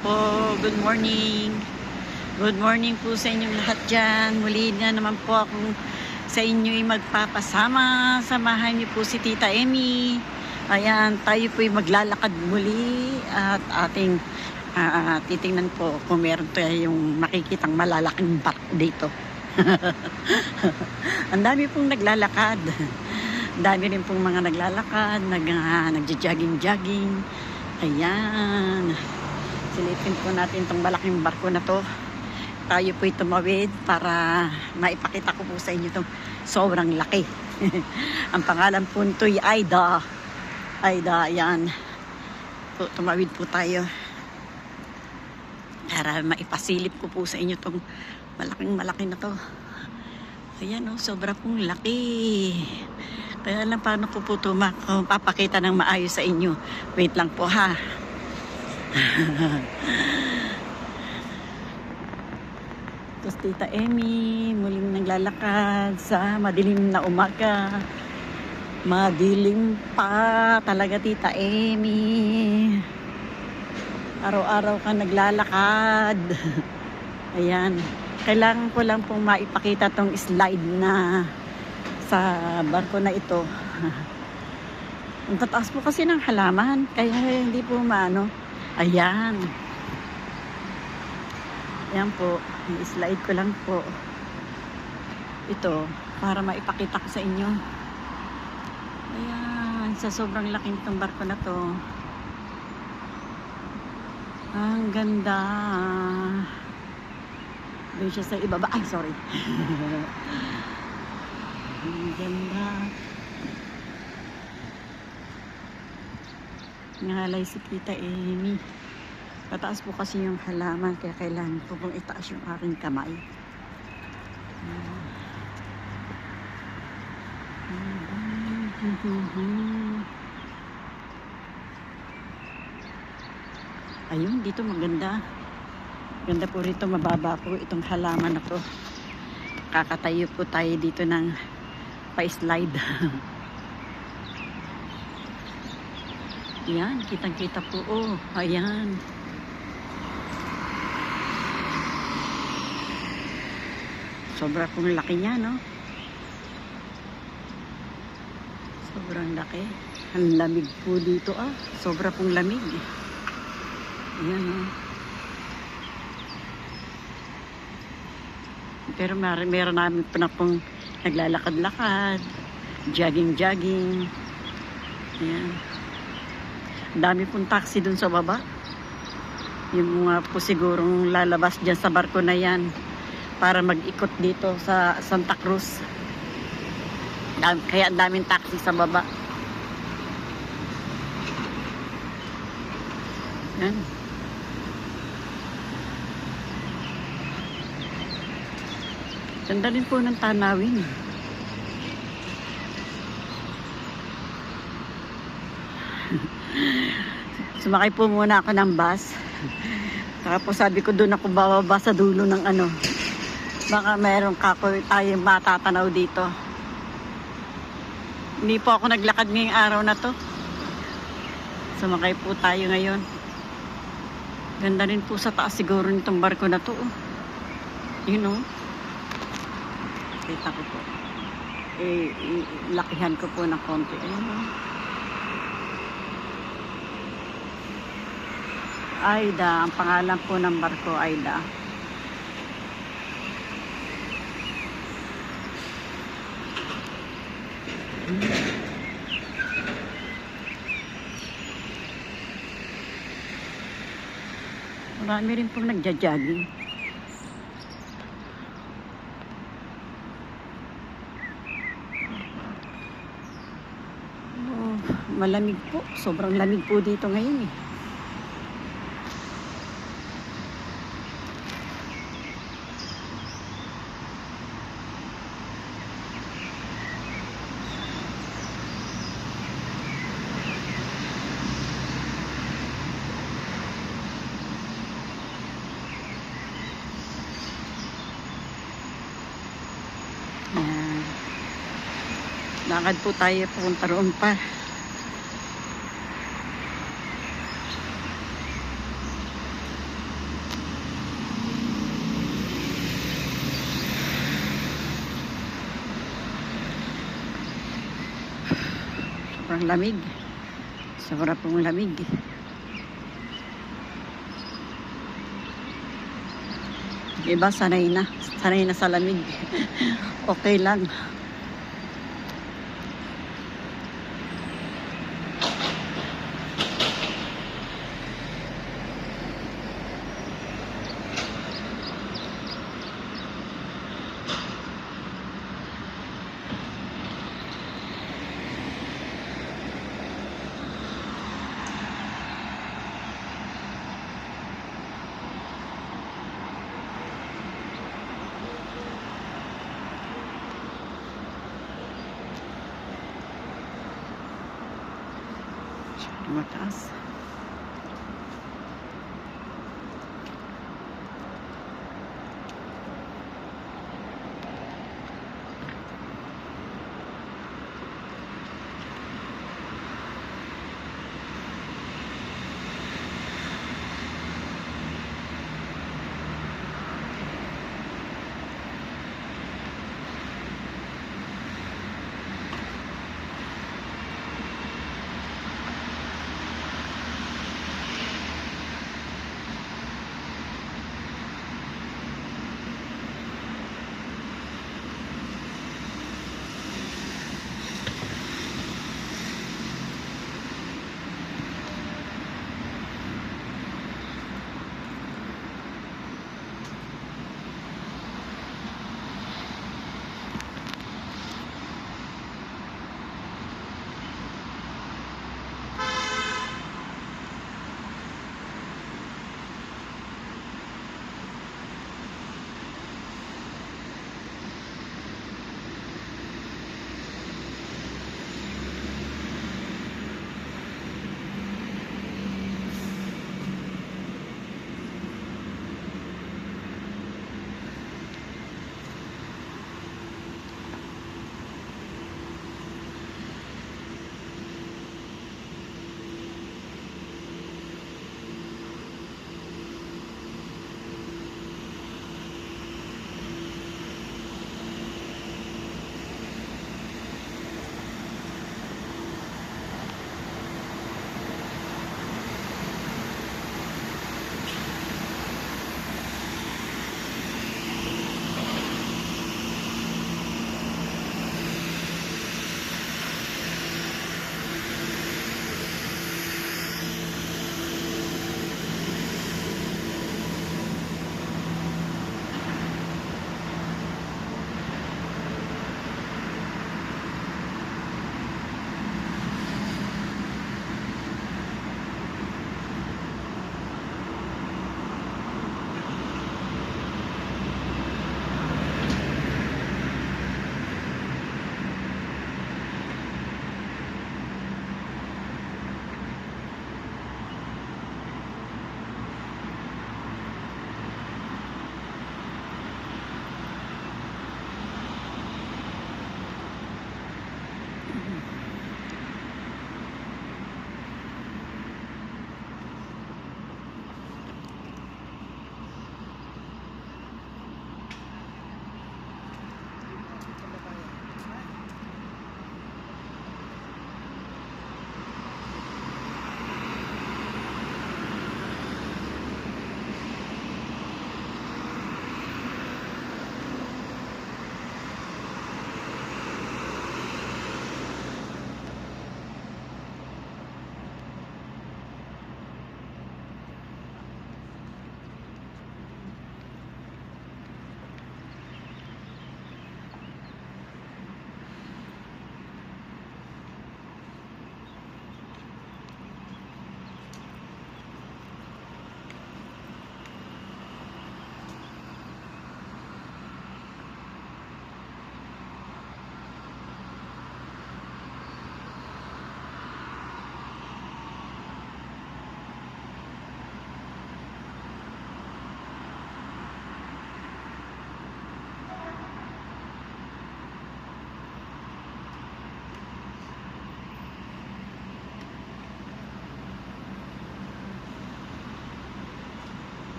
po. Good morning. Good morning po sa inyong lahat dyan. Muli na naman po akong sa inyo'y magpapasama. Samahan niyo po si Tita Emmy. Ayan, tayo po'y maglalakad muli at ating ah, titingnan po kung meron tayong makikitang malalaking bark dito. Ang dami pong naglalakad. Dami rin pong mga naglalakad, nag, uh, nagja-jogging-jogging. Ayan. Silipin po natin itong malaking barko na to. Tayo po'y tumawid para maipakita ko po sa inyo itong sobrang laki. Ang pangalan po nito'y Aida. Aida, ayan. Po, tumawid po tayo. Para maipasilip ko po sa inyo itong malaking malaki na to. Ayan o, oh, sobra pong laki. Kaya lang paano ko po ito papakita ng maayos sa inyo. Wait lang po ha. Tapos Tita Emmy, muling naglalakad sa madilim na umaga. Madilim pa talaga Tita Emmy. Araw-araw ka naglalakad. Ayan. Kailangan ko lang pong maipakita tong slide na sa barko na ito. Ang tataas po kasi ng halaman, kaya hindi po maano. Ayan. Ayan po, i-slide ko lang po. Ito, para maipakita ko sa inyo. Ayan, sa sobrang laking itong barko na to. Ang ganda. Doon siya sa ibaba. Ay, sorry. Ang ganda. Ngalay si Tita Amy. Pataas po kasi yung halaman kaya kailangan ko pong itaas yung aking kamay. Ayun, dito maganda. Ganda po rito, mababa po itong halaman na to. Kakatayo po tayo dito ng pa-slide. Yan, kitang-kita po. Oh, ayan. Sobra pong laki niya, no? Sobrang laki. Ang lamig po dito, ah. Sobra pong lamig. Ayan, oh. Pero mer meron namin pa na pong naglalakad-lakad, jogging-jogging. Ayan. Dami pong taxi dun sa baba. Yung mga po sigurong lalabas dyan sa barko na yan para mag-ikot dito sa Santa Cruz. Dam kaya ang daming taxi sa baba. Yan. Ganda rin po ng tanawin. Sumakay po muna ako ng bus. Tapos sabi ko doon ako bababa sa dulo ng ano. Baka meron kakoy tayo matatanaw dito. Hindi po ako naglakad ngayong araw na to. Sumakay po tayo ngayon. Ganda rin po sa taas siguro nitong barko na to. Oh. You know. Kita ko po. Eh, lakihan ko po ng konti. Ayun oh. Aida, ang pangalan po ng barko, Aida. Marami rin pong nagja-jogging. Oh, malamig po. Sobrang lamig po dito ngayon eh. Lakad po tayo papunta roon pa. Sobrang lamig. Sobra pong lamig. Iba sanay na. Sanay na sa lamig. okay lang. with us.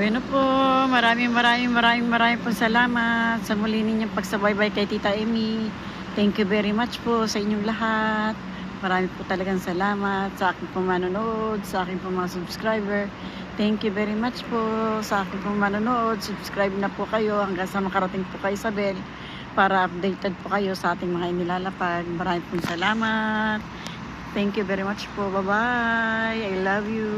Bueno po, maraming maraming maraming maraming po salamat sa muli ninyong pagsabaybay kay Tita Amy. Thank you very much po sa inyong lahat. Marami po talagang salamat sa aking pong manonood, sa aking pong mga subscriber. Thank you very much po sa aking pong manonood. Subscribe na po kayo hanggang sa makarating po kay Isabel para updated po kayo sa ating mga inilalapag. Maraming pong salamat. Thank you very much po. Bye-bye. I love you.